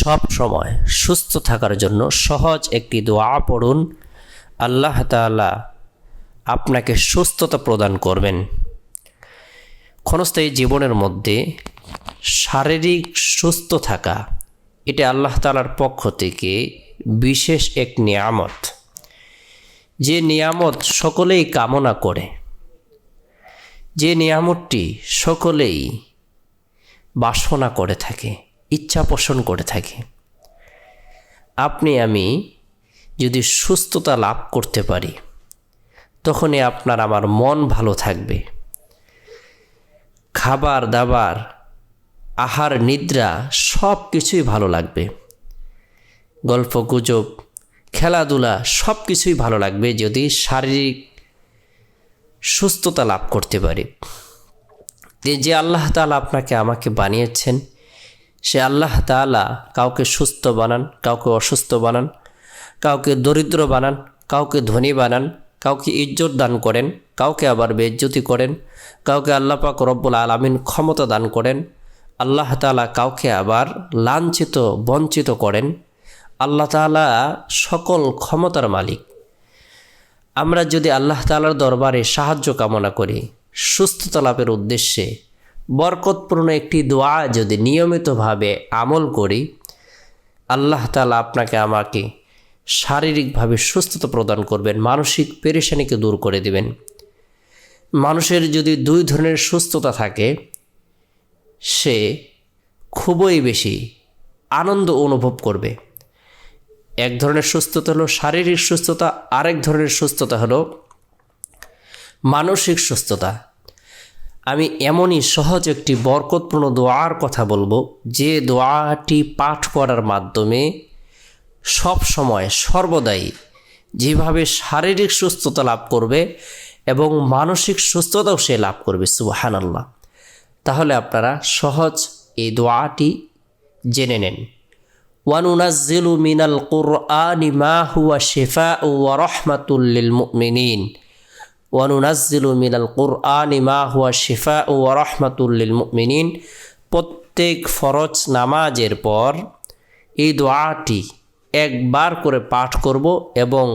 সব সময় সুস্থ থাকার জন্য সহজ একটি দোয়া পড়ুন। আল্লাহ তাআলা আপনাকে সুস্থতা প্রদান করবেন। ক্ষণস্থায়ী জীবনের মধ্যে শারীরিক সুস্থ থাকা, এটা আল্লাহ তালার পক্ষ থেকে বিশেষ এক নিয়ামত। যে নিয়ামত সকলেই কামনা করে, যে নিয়ামতটি সকলেই বাসনা করে থাকে। ইচ্ছা পোষণ করে থাকে। আপনি আমি যদি সুস্থতা লাভ করতে পারি, তখনই আপনার আমার মন ভালো থাকবে। খাবার, দাবার, আহার, নিদ্রা সব কিছুই ভালো লাগবে। গল্প, গুজব, খেলাধুলা সব কিছুই ভালো লাগবে যদি শারীরিক সুস্থতা লাভ করতে পারি। যে আল্লাহ তাআলা আপনাকে আমাকে বানিয়েছেন সে আল্লাহ তাআলা কাউকে সুস্থ বানান, কাউকে অসুস্থ বানান, কাউকে দরিদ্র বানান, কাউকে ধনী বানান, কাউকে ইজ্জত দান করেন, কাউকে আবার বেজ্জতি করেন, কাউকে আল্লাহ পাক রব্বুল আলমিন ক্ষমতা দান করেন, আল্লাহ তাআলা কাউকে আবার লাঞ্ছিত, বঞ্চিত করেন, আল্লাহ তাআলা সকল ক্ষমতার মালিক। আমরা যদি আল্লাহ তালার দরবারে সাহায্য কামনা করি, সুস্থতা লাভের উদ্দেশ্যে বরকতপূর্ণ একটি দোয়া যদি নিয়মিতভাবে আমল করি, আল্লাহ তাআলা আপনাকে আমাকে শারীরিকভাবে সুস্থতা প্রদান করবেন, মানসিক পেরেশানিকে দূর করে দিবেন। মানুষের যদি দুই ধরনের সুস্থতা থাকে, সে খুবই বেশি আনন্দ অনুভব করবে। এক ধরনের সুস্থতা হলো শারীরিক সুস্থতা, আরেক ধরনের সুস্থতা হলো মানসিক সুস্থতা। আমি এমনই সহজ একটি বরকতপূর্ণ দোয়ার কথা বলব, যে দোয়াটি পাঠ করার মাধ্যমে সব সময় সর্বদাই যেভাবে শারীরিক সুস্থতা লাভ করবে এবং মানসিক সুস্থতাও সে লাভ করবে সুবাহান আল্লাহ তাহলে আপনারা সহজ এই দোয়াটি জেনে নেন। ওয়ানুনাজ্জিল মিনাল কুরআনি মা হুয়া শিফা ওয়া রাহমাতুল লিল ওয়ানুনাজ্জিল মিনাল কুরআনি মা হুয়া শিফা ওয়া রাহমাতুল লিল প্রত্যেক ফরজ নামাজের পর এই দোয়াটি একবার করে পাঠ করব এবং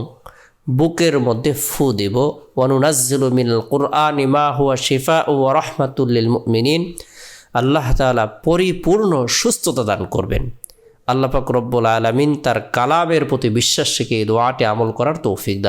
বুকের মধ্যে ফু দেব। ওয়ানুনাজ্জিল মিনাল কুরআনি মা হুয়া শিফা ও রাহমাতুল লিল মুমিনিন। আল্লাহ তাআলা পরিপূর্ণ সুস্থতা দান করবেন। আল্লাহ পাক রব্বুল আলমিন তার কালামের প্রতি বিশ্বাস রেখে এই দোয়াটি আমল করার তৌফিক দান